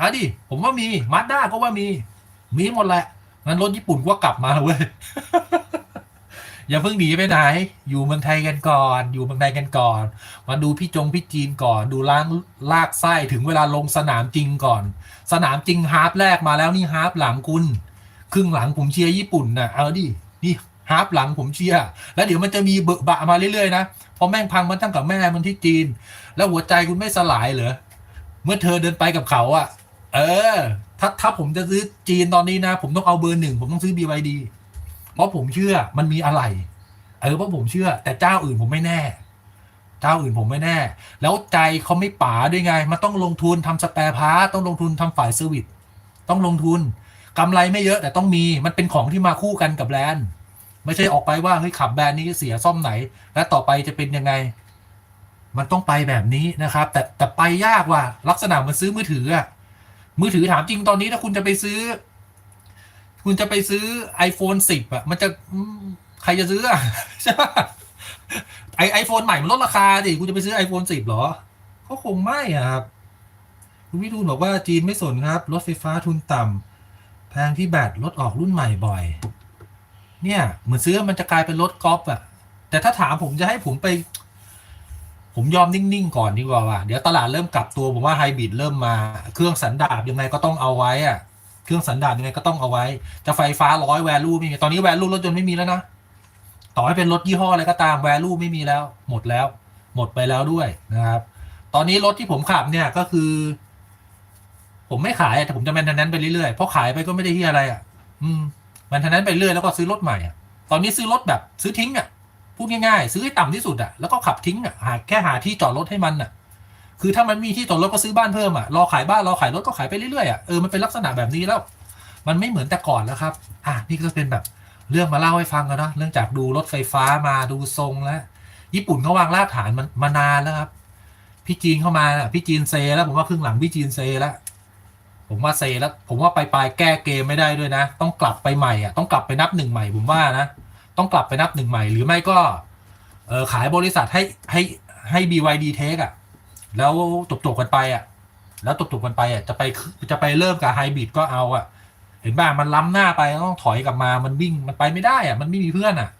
อะดิผมว่ามีมาด้าก็ว่ามี มีหมดแหละงั้นรถญี่ปุ่นก็กลับมาเว้ยอย่าเพิ่งหนีไปไหน อยู่เมืองไทยกันก่อน อยู่เมืองไทยกันก่อน มาดูพี่จงพี่จีนก่อน ดูล้างลากไส้ถึงเวลาลงสนามจริงก่อน สนามจริงฮาร์ปแรกมาแล้วนี่ฮาร์ปหลังคุณ ครึ่งหลังผมเชียร์ญี่ปุ่นนะเอาดิ นี่ฮาร์ปหลังผมเชียร์ แล้วเดี๋ยวมันจะมีเบอะบะมาเรื่อยๆนะ พอแม่งพังมันตั้งกับแม่มันที่จีน แล้วหัวใจคุณไม่สลายเหรอ เมื่อเธอเดินไปกับเขาอะ เออ ถ้าถ้าผมจะซื้อจีนตอนนี้นะ ผมต้องเอาเบอร์หนึ่งผมต้องซื้อ BYD เพราะผมเชื่อมันมีอะไร เออเพราะผมเชื่อ แต่เจ้าอื่นผมไม่แน่ เจ้าอื่นผมไม่แน่ แล้วใจเขาไม่ป๋าด้วยไง มันต้องลงทุนทำสแปร์พาร์ตต้องลงทุนทำฝ่ายเซอร์วิสต้องลงทุนกำไรไม่เยอะแต่ต้องมีมันเป็นของที่มาคู่กันกับแบรนด์ไม่ใช่ออกไปว่าเฮ้ยขับแบรนด์นี้เสียซ่อมไหน และต่อไปจะเป็นยังไง มันต้องไปแบบนี้นะครับ แต่แต่ไปยากว่ะลักษณะมันซื้อมือถืออะ มือถือถามจริงตอนนี้ถ้าคุณจะไปซื้อ คุณจะไปซื้อ iPhone 10อะ มันจะใครจะซื้ออะใช่ปะไอไอโฟนใหม่มันลดราคาดิคุณจะไปซื้อ iPhone 10เหรอก็คงไม่อะครับ คุณวิทูลบอกว่าจีนไม่สนครับ รถไฟฟ้าทุนต่ำแพงที่แบตรถออกรุ่นใหม่บ่อย เนี่ย เหมือนซื้อมันจะกลายเป็นรถกอล์ฟอะแต่ถ้าถามผมจะให้ผมไป ผมยอมนิ่ง ๆ ก่อนดีกว่าว่ะเดี๋ยวตลาดเริ่มกลับตัวผมว่าไฮบริดเริ่มมาเครื่องสันดาบยังไงก็ต้องเอาไว้อะเครื่องสันดาบยังไงก็ต้องเอาไว้ จะไฟฟ้าร้อยแวลูไม่มีตอนนี้แวลูรถยนต์ไม่มีแล้วนะต่อให้เป็นรถยี่ห้ออะไรก็ตามแวลูไม่มีแล้ว หมดแล้ว หมดไปแล้วด้วยนะครับ ตอนนี้รถที่ผมขับเนี่ยก็คือ ผมไม่ขายแต่ผมจะแมนเทนแนนไปเรื่อยๆเพราะขายไปก็ไม่ได้ที่อะไรอะ อืมแมนเทนแนนไปเรื่อยแล้วก็ซื้อรถใหม่อะตอนนี้ซื้อรถแบบซื้อทิ้งอะ พูดง่ายๆ ซื้อให้ต่ำที่สุดอะแล้วก็ขับทิ้งอะหาแค่หาที่จอดรถให้มันอะคือถ้ามันมีที่จอดรถก็ซื้อบ้านเพิ่มอะรอขายบ้านรอขายรถก็ขายไปเรื่อยๆอะเออมันเป็นลักษณะแบบนี้แล้ว มันไม่เหมือนแต่ก่อนแล้วครับ อะนี่ก็เป็นแบบเรื่องมาเล่าให้ฟังกันเนาะเรื่องจากดูรถไฟฟ้ามาดูทรงแล้ว ญี่ปุ่นเขาวางรากฐานมันมานานแล้วครับ พี่จีนเข้ามาพี่จีนเซแล้วผมว่าครึ่งหลังพี่จีนเซแล้วผมว่าเซแล้ว ผมว่าไปลายแก้เกมไม่ได้ด้วยนะ ต้องกลับไปใหม่อะต้องกลับไปนับหนึ่งใหม่ผมว่านะ ต้องกลับไปนับหนึ่งใหม่ หรือไม่ก็เออขายบริษัทให้ให้ให้ BYD Take อะ แล้วจบจบๆกันไปอะ แล้วจบจบๆกันไปอะจะไปจะไปเริ่มกับไฮบริดก็เอาอะ เห็นป่ะมันล้ำหน้าไปต้องถอยกลับมามันวิ่งมันไปไม่ได้อะ มันไม่มีเพื่อนอะ